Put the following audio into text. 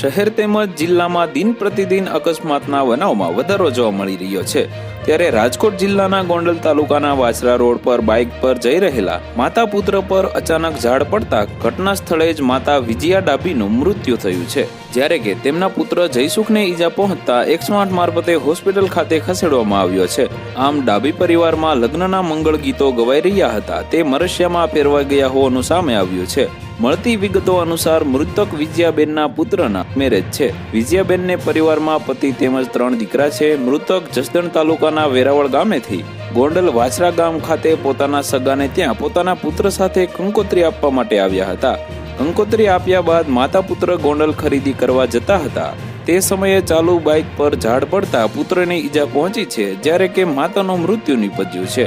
શહેર તેમજ જિલ્લામાં દિન પ્રતિદિન અકસ્માતના બનાવમાં વધારો જોવા મળી રહ્યો છે. ત્યારે રાજકોટ જિલ્લાના ગોંડલ તાલુકાના વાસરા રોડ પર બાઇક પર જઈ રહેલા માતા પુત્ર પર અચાનક ઝાડ પડતા ઘટના સ્થળે જ માતા વિજયા ડાભીનું મૃત્યુ થયું છે. જ્યારે કે તેમના પુત્ર જયસુખને ઈજા પહોંચતા એક્સમાર્ટ મારફતે હોસ્પિટલ ખાતે ખસેડવામાં આવ્યો છે. આમ ડાભી પરિવારમાં લગ્નના મંગળ ગીતો ગવાઈ રહ્યા હતા. તે મરસિયામાં ફેરવાઈ ગયા હોવાનું સામે આવ્યું છે. મળતી વિગતો અનુસાર મૃતક વિજયાબેનના પુત્રના મેરેજ છે. વિજયાબેનને પરિવારમાં પતિ તેમજ ત્રણ દીકરા છે. મૃતક જસદણ તાલુકાના વેરાવળ ગામેથી ગોંડલ વાછરા ગામ ખાતે પોતાના સગાને ત્યાં પોતાના પુત્ર સાથે કંકોત્રી આપવા માટે આવ્યા હતા. કંકોત્રી આપ્યા બાદ માતા પુત્ર ગોંડલ ખરીદી કરવા જતા હતા. તે સમયે ચાલુ બાઇક પર ઝાડ પડતા પુત્રને ઈજા પહોંચી છે, જ્યારે કે માતાનું મૃત્યુ નિપજ્યું છે.